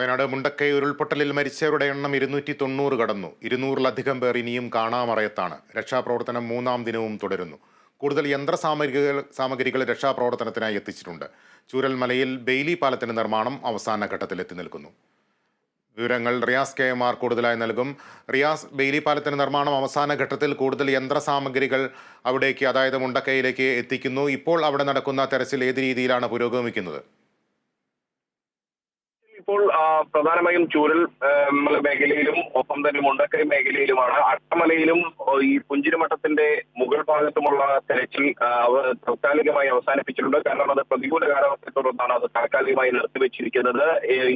വയനാട് മുണ്ടക്കൈ ഉരുൾപൊട്ടലിൽ മരിച്ചവരുടെ എണ്ണം ഇരുന്നൂറ്റി തൊണ്ണൂറ് കടന്നു. ഇരുന്നൂറിലധികം പേർ ഇനിയും കാണാമറയത്താണ്. രക്ഷാപ്രവർത്തനം മൂന്നാം ദിനവും തുടരുന്നു. കൂടുതൽ യന്ത്ര സാമഗ്രികൾ സാമഗ്രികൾ രക്ഷാപ്രവർത്തനത്തിനായി എത്തിച്ചിട്ടുണ്ട്. ചൂരൽമലയിൽ ബെയിലി പാലത്തിന്റെ നിർമ്മാണം അവസാന ഘട്ടത്തിൽ എത്തി നിൽക്കുന്നു. വിവരങ്ങൾ റിയാസ് കെ എം ആർ കൂടുതലായി നൽകും. റിയാസ് ബെയിലി പാലത്തിന്റെ നിർമ്മാണം അവസാന ഘട്ടത്തിൽ കൂടുതൽ യന്ത്ര സാമഗ്രികൾ അവിടേക്ക് അതായത് മുണ്ടക്കൈയിലേക്ക് എത്തിക്കുന്നു. ഇപ്പോൾ അവിടെ നടക്കുന്ന തെരച്ചിൽ ഏത് രീതിയിലാണ് പുരോഗമിക്കുന്നത്? ഇപ്പോൾ പ്രധാനമായും ചൂരൽ മേഖലയിലും ഒപ്പം തന്നെ മുണ്ടക്കൈ മേഖലയിലുമാണ്. അട്ടമലയിലും ഈ പുഞ്ചിരിമഠത്തിന്റെ മുകൾ ഭാഗത്തുമുള്ള തെരച്ചിൽ താൽക്കാലികമായി അവസാനിപ്പിച്ചിട്ടുണ്ട്. കാരണം അത് പ്രതികൂല കാലാവസ്ഥയെ തുടർന്നാണ് അത് താൽക്കാലികമായി നിർത്തിവെച്ചിരിക്കുന്നത്.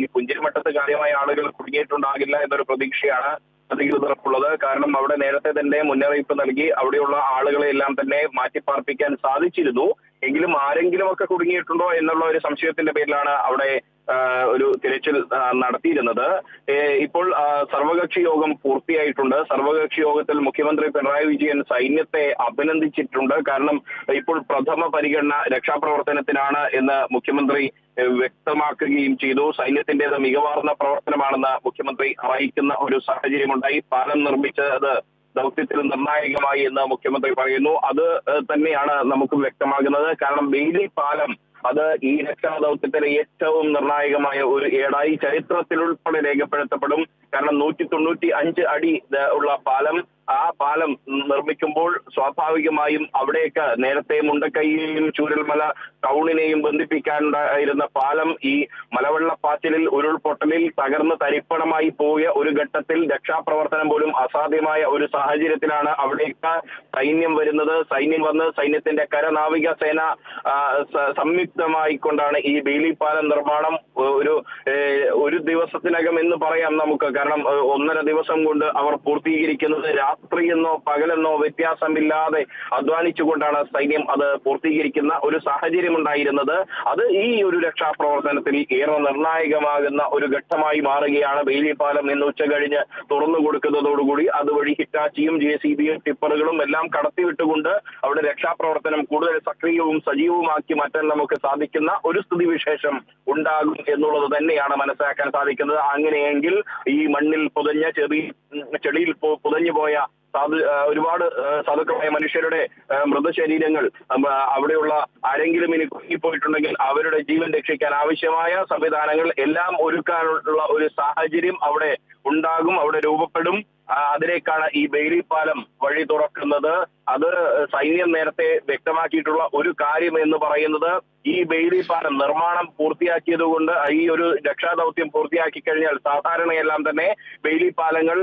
ഈ പുഞ്ചിരിമഠത്ത് കാര്യമായ ആളുകൾ കുടുങ്ങിയിട്ടുണ്ടാകില്ല എന്നൊരു പ്രതീക്ഷയാണ് അധികൃതർക്കുള്ളത്. കാരണം അവിടെ നേരത്തെ തന്നെ മുന്നറിയിപ്പ് നൽകി അവിടെയുള്ള ആളുകളെ എല്ലാം തന്നെ മാറ്റിപ്പാർപ്പിക്കാൻ സാധിച്ചിരുന്നു. എങ്കിലും ആരെങ്കിലും ഒക്കെ കുടുങ്ങിയിട്ടുണ്ടോ എന്നുള്ള ഒരു സംശയത്തിന്റെ പേരിലാണ് അവിടെ ഒരു തിരച്ചിൽ നടത്തിയിരുന്നത്. ഇപ്പോൾ സർവകക്ഷി യോഗം പൂർത്തിയായിട്ടുണ്ട്. സർവകക്ഷി യോഗത്തിൽ മുഖ്യമന്ത്രി പിണറായി വിജയൻ സൈന്യത്തെ അഭിനന്ദിച്ചിട്ടുണ്ട്. കാരണം ഇപ്പോൾ പ്രഥമ പരിഗണന രക്ഷാപ്രവർത്തനത്തിനാണ് എന്ന് മുഖ്യമന്ത്രി വ്യക്തമാക്കുകയും ചെയ്തു. സൈന്യത്തിന്റേത് മികവാർന്ന പ്രവർത്തനമാണെന്ന് മുഖ്യമന്ത്രി അറിയിക്കുന്ന ഒരു സാഹചര്യമുണ്ടായി. പാലം നിർമ്മിച്ചത് ദൗത്യത്തിൽ നിർണായകമായി എന്ന് മുഖ്യമന്ത്രി പറയുന്നു. അത് തന്നെയാണ് നമുക്ക് വ്യക്തമാകുന്നത്. കാരണം ബെയിലി പാലം അത് ഈ രക്ഷാദൗത്യത്തിലെ ഏറ്റവും നിർണായകമായ ഒരു ഏടായി ചരിത്രത്തിൽ ഉൾപ്പെടെ രേഖപ്പെടുത്തപ്പെടും. കാരണം നൂറ്റി തൊണ്ണൂറ്റി അഞ്ച് അടി ഉള്ള പാലം ആ പാലം നിർമ്മിക്കുമ്പോൾ സ്വാഭാവികമായും അവിടെയൊക്കെ നേരത്തെ മുണ്ടക്കൈയെയും ചൂരൽമല ടൗണിനെയും ബന്ധിപ്പിക്കാനുണ്ടായിരുന്ന പാലം ഈ മലവെള്ളപ്പാച്ചിലിൽ ഉരുൾപൊട്ടലിൽ തകർന്ന് തരിപ്പണമായി പോയ ഒരു ഘട്ടത്തിൽ രക്ഷാപ്രവർത്തനം പോലും അസാധ്യമായ ഒരു സാഹചര്യത്തിലാണ് അവിടേക്ക് സൈന്യം വരുന്നത്. സൈന്യം വന്ന് സൈന്യത്തിന്റെ കരനാവിക സേന സംയുക്തമായി കൊണ്ടാണ് ഈ ബെയിലി പാലം നിർമ്മാണം ഒരു ഒരു ദിവസത്തിനകം എന്ന് പറയാം നമുക്ക്. കാരണം ഒന്നര ദിവസം കൊണ്ട് അവർ പൂർത്തീകരിക്കുന്നത് രാത്രിയെന്നോ പകലെന്നോ വ്യത്യാസമില്ലാതെ അധ്വാനിച്ചുകൊണ്ടാണ് സൈന്യം അത് പൂർത്തീകരിക്കുന്ന ഒരു സാഹചര്യം ഉണ്ടായിരുന്നത് അത് ഈ ഒരു രക്ഷാപ്രവർത്തനത്തിൽ ഏറെ നിർണായകമാകുന്ന ഒരു ഘട്ടമായി മാറുകയാണ് വേലിപ്പാലം പാലം ഇന്ന് ഉച്ച കഴിഞ്ഞ് തുറന്നു കൊടുക്കുന്നതോടുകൂടി. അതുവഴി ഹിറ്റാച്ചിയും ജെ സി ബിയും ടിപ്പറുകളും എല്ലാം കടത്തിവിട്ടുകൊണ്ട് അവിടെ രക്ഷാപ്രവർത്തനം കൂടുതൽ സക്രിയവും സജീവവുമാക്കി മാറ്റാൻ നമുക്ക് സാധിക്കുന്ന ഒരു സ്ഥിതിവിശേഷം ഉണ്ടാകും എന്നുള്ളത് തന്നെയാണ് മനസ്സിലാക്കാൻ സാധിക്കുന്നത്. അങ്ങനെയെങ്കിൽ ഈ മണ്ണിൽ പുതഞ്ഞ ചെറിയ ചെളിയിൽ പുതഞ്ഞു പോയ ഒരുപാട് സാധുക്കളായ മനുഷ്യരുടെ മൃതശരീരങ്ങൾ അവിടെയുള്ള ആരെങ്കിലും ഇനി കുടുങ്ങിപ്പോയിട്ടുണ്ടെങ്കിൽ അവരുടെ ജീവൻ രക്ഷിക്കാൻ ആവശ്യമായ സംവിധാനങ്ങൾ എല്ലാം ഒരുക്കാനുള്ള ഒരു സാഹചര്യം അവിടെ ഉണ്ടാകും അവിടെ രൂപപ്പെടും. അതിലേക്കാണ് ഈ ബെയിലി പാലം വഴി തുറക്കുന്നത്. അത് സൈന്യം നേരത്തെ വ്യക്തമാക്കിയിട്ടുള്ള ഒരു കാര്യം എന്ന് പറയുന്നത് ഈ ബെയിലി പാലം നിർമ്മാണം പൂർത്തിയാക്കിയതുകൊണ്ട് ഈ ഒരു രക്ഷാദൗത്യം പൂർത്തിയാക്കി കഴിഞ്ഞാൽ സാധാരണയെല്ലാം തന്നെ ബെയിലി പാലങ്ങൾ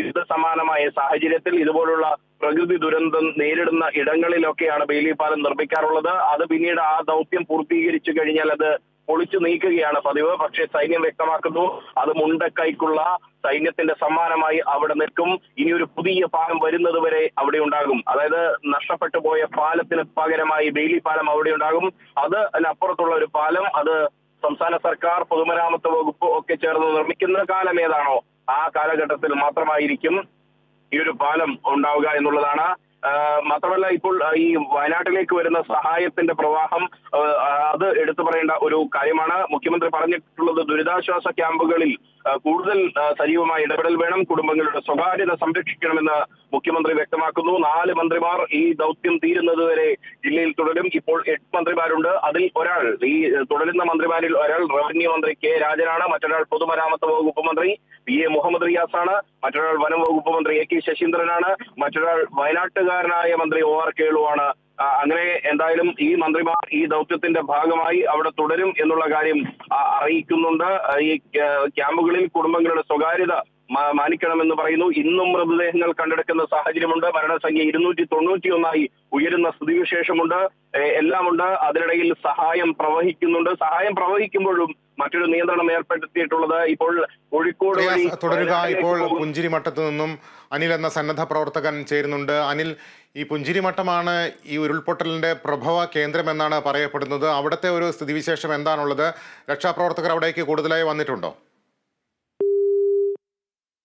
യുദ്ധ സമാനമായ സാഹചര്യത്തിൽ ഇതുപോലുള്ള പ്രകൃതി ദുരന്തം നേരിടുന്ന ഇടങ്ങളിലൊക്കെയാണ് ബെയിലി പാലം നിർമ്മിക്കാറുള്ളത്. അത് പിന്നീട് ആ ദൗത്യം പൂർത്തീകരിച്ചു കഴിഞ്ഞാൽ അത് പൊളിച്ചു നീക്കുകയാണ്. പതിവ് പക്ഷേ സൈന്യം വ്യക്തമാക്കുന്നു. അത് മുണ്ടക്കൈക്കുള്ള സൈന്യത്തിന്റെ സമ്മാനമായി അവിടെ നിൽക്കും. ഇനി ഒരു പുതിയ പാലം വരുന്നത് വരെ അവിടെ ഉണ്ടാകും. അതായത് നഷ്ടപ്പെട്ടു പോയ പാലത്തിന് പകരമായി ബെയിലി പാലം അവിടെ ഉണ്ടാകും. അത് അതിനപ്പുറത്തുള്ള ഒരു പാലം. അത് സംസ്ഥാന സർക്കാർ പൊതുമരാമത്ത് വകുപ്പ് ഒക്കെ ചേർന്ന് നിർമ്മിക്കുന്ന കാലം ഏതാണോ ആ കാലഘട്ടത്തിൽ മാത്രമായിരിക്കും ഈ ഒരു പാലം ഉണ്ടാവുക എന്നുള്ളതാണ്. മാത്രമല്ല ഇപ്പോൾ ഈ വയനാട്ടിലേക്ക് വരുന്ന സഹായത്തിന്റെ പ്രവാഹം അത് എടുത്തു പറയേണ്ട ഒരു കാര്യമാണ്. മുഖ്യമന്ത്രി പറഞ്ഞിട്ടുള്ളത് ദുരിതാശ്വാസ ക്യാമ്പുകളിൽ കൂടുതൽ സജീവമായ ഇടപെടൽ വേണം കുടുംബങ്ങളുടെ സ്വകാര്യത സംരക്ഷിക്കണമെന്ന് മുഖ്യമന്ത്രി വ്യക്തമാക്കുന്നു. നാല് മന്ത്രിമാർ ഈ ദൗത്യം തീരുന്നതുവരെ ജില്ലയിൽ തുടരും. ഇപ്പോൾ എട്ട് മന്ത്രിമാരുണ്ട്. അതിൽ ഒരാൾ ഈ തുടരുന്ന മന്ത്രിമാരിൽ ഒരാൾ റവന്യൂ മന്ത്രി കെ രാജനാണ്. മറ്റൊരാൾ പൊതുമരാമത്ത് വകുപ്പ് മന്ത്രി പി എ മുഹമ്മദ് റിയാസാണ്. മറ്റൊരാൾ വനം വകുപ്പ് മന്ത്രി എ കെ ശശീന്ദ്രനാണ്. മറ്റൊരാൾ വയനാട്ടുകാരനായ മന്ത്രി ഒ ആർ കേളുവാണ് അങ്ങനെ എന്തായാലും ഈ മന്ത്രിമാർ ഈ ദൗത്യത്തിന്റെ ഭാഗമായി അവിടെ തുടരും എന്നുള്ള കാര്യം അറിയിക്കുന്നുണ്ട്. ഈ ക്യാ- ക്യാമ്പുകളിൽ കുടുംബങ്ങളുടെ സ്വകാര്യത മാനിക്കണമെന്ന് പറയുന്നു. ഇന്നും മൃതദേഹങ്ങൾ കണ്ടെടുക്കുന്ന സാഹചര്യമുണ്ട്. മരണസംഖ്യ ഇരുന്നൂറ്റി തൊണ്ണൂറ്റി ഒന്നായി ഉയരുന്ന സ്ഥിതിവിശേഷമുണ്ട്. എല്ലാമുണ്ട്. അതിനിടയിൽ സഹായം പ്രവഹിക്കുന്നുണ്ട്. സഹായം പ്രവഹിക്കുമ്പോഴും മറ്റൊരു നിയന്ത്രണം ഏർപ്പെടുത്തിയിട്ടുള്ളത് ഇപ്പോൾ കോഴിക്കോട് തുടരുക. ഇപ്പോൾ പുഞ്ചിരി മട്ടത്ത് നിന്നും അനിൽ എന്ന സന്നദ്ധ പ്രവർത്തകൻ ചേരുന്നുണ്ട്. അനിൽ ഈ പുഞ്ചിരി മട്ടമാണ് ഈ ഉരുൾപൊട്ടലിന്റെ പ്രഭവ കേന്ദ്രമെന്നാണ് പറയപ്പെടുന്നത്. അവിടുത്തെ ഒരു സ്ഥിതിവിശേഷം എന്താണുള്ളത്? രക്ഷാപ്രവർത്തകർ അവിടേക്ക് കൂടുതലായി വന്നിട്ടുണ്ടോ?